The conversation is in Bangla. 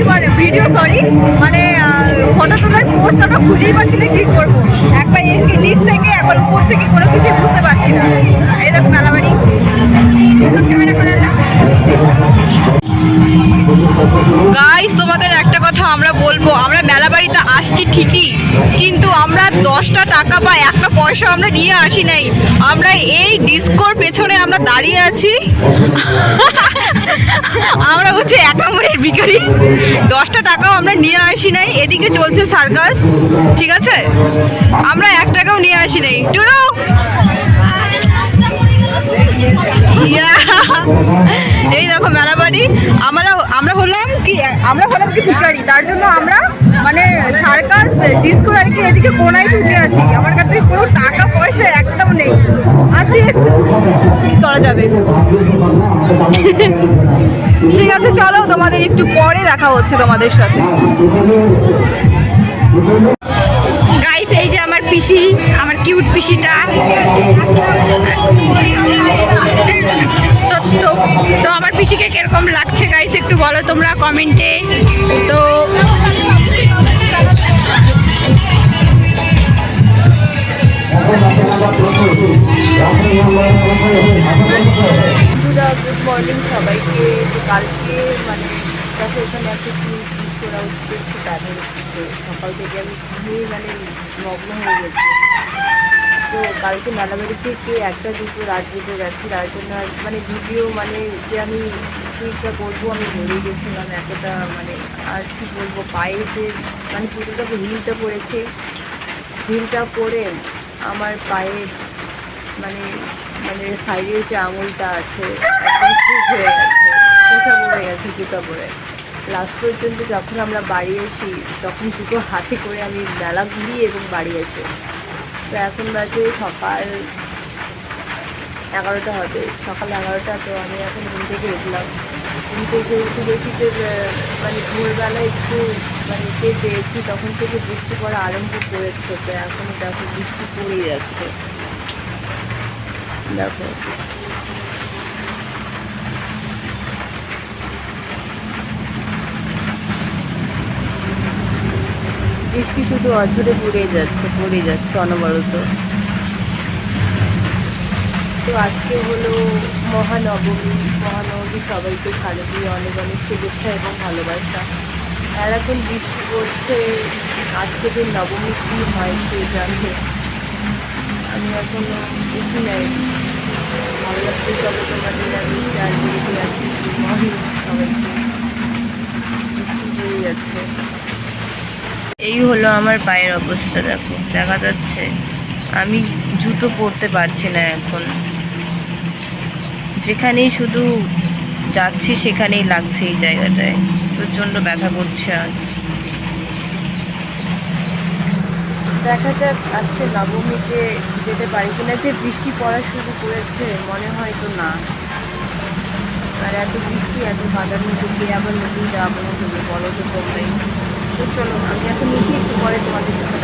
কি মানে ভিডিও সরি মানে ফটো তোলার পোস্ট আমরা খুঁজেই পাচ্ছি না কি করব। একবার নিচ থেকে, একবার উপর থেকে কোনো কিছুই বুঝতে পারছি না। এই দেখো মেলাবাড়ি। গাইস তোমাদের একটা কথা আমরা বলব, আমরা মেলা বাড়িতে আসছি ঠিকই, কিন্তু আমরা দশটা টাকা বা একটা পয়সা আমরা নিয়ে আসি নাই। আমরা এই ডিস্কোর পেছনে আমরা দাঁড়িয়ে আছি। আমরা হচ্ছে একামরের ভিখারি, দশটা টাকাও আমরা নিয়ে আসি নাই। এদিকে চলছে সার্কাস ঠিক আছে? আমরা এক টাকাও নিয়ে আসি নাই। টুরু এই দেখো মেলাবাড়ি আমরা আমরা হলাম কি, আমরা হলাম কি ভিখারি, তার জন্য আমরা মানে সার্কাস, ডিস্কো আর কি এদিকে কোনায় ঢুকে আছি। আমার কাছে কোনো টাকা পয়সা একটাও নেই। আছে একটু। করা যাবে? ঠিক আছে, চলো তোমাদের একটু পরে দেখা হচ্ছে তোমাদের সাথে। গাইস এই যে আমার পিসি, আমার কিউট পিসিটা। তো তো আমার পিসিকে কীরকম লাগছে গাইস একটু বলো তোমরা কমেন্টে তো গুড মর্নিং সবাইকে। কালকে মানে দেখো, এখানে একটা কি করা হচ্ছে একটু সকাল থেকে আমি ঘুমিয়ে মানে মগ্ন হয়ে গেছি। তো কালকে মেলাবাড়ি থেকে একটা দুটো রাত বেজে গেছি। তার জন্য মানে ভিডিও মানে যে আমি টুইটটা করব আমি ভুলে গেছিলাম এতটা মানে আর কি বলব, পায়ে যে মানে পুরোটা হিলটা পড়েছে। হিলটা পরে আমার পায়ে মানে মানে সাইডের যে আঙুলটা আছে কোথা পড়ে গেছে, জুতো পরে। লাস্ট পর্যন্ত যখন আমরা বাড়ি আসি তখন জুতো হাতে করে আমি মেলা ঘুরি এবং বাড়ি আসি। তো এখন বাজে সকাল এগারোটা হবে। সকাল এগারোটা, তো আমি এখন ঘুম থেকে উঠলাম। ঘুম থেকে উঠে দেখি যে মানে ভোরবেলা একটু মানে টের পেয়েছি, তখন থেকে বৃষ্টি পড়া আরম্ভ করেছে। তো এখন দেখো বৃষ্টি পড়ে যাচ্ছে। বৃষ্টি শুধু অঝরে পড়ে যাচ্ছে পড়ে যাচ্ছে অনবরত। তো আজকে হলো মহানবমী। মহানবমী সবাইকে শারদীয় অনেক অনেক শুভেচ্ছা এবং ভালোবাসা। আর এখন বৃষ্টি পড়ছে, আজকে দিন নবমী কী হয় সে জানবে আমি এখনও উঠি নাই ভালো লাগছে আমি আছি এই হলো আমার পায়ের অবস্থা, দেখো, দেখা যাচ্ছে। আমি জুতো পরতে পারছি না এখন। যেখানেই শুধু যাচ্ছি, সেখানেই লাগছে এই জায়গাটায়। প্রচণ্ড ব্যথা করছে আর দেখা যাক, আজকে নবমীতে যেতে পারি কিনা। যে বৃষ্টি পড়া শুরু করেছে, মনে হয় তো না। আর এত বৃষ্টি, এত বাজার মধ্যে আবার নতুন যাওয়া মনে হবে বলো তো তোমরাই তো চলো, আমি এখন নিজে একটু পরে তোমাদের সাথে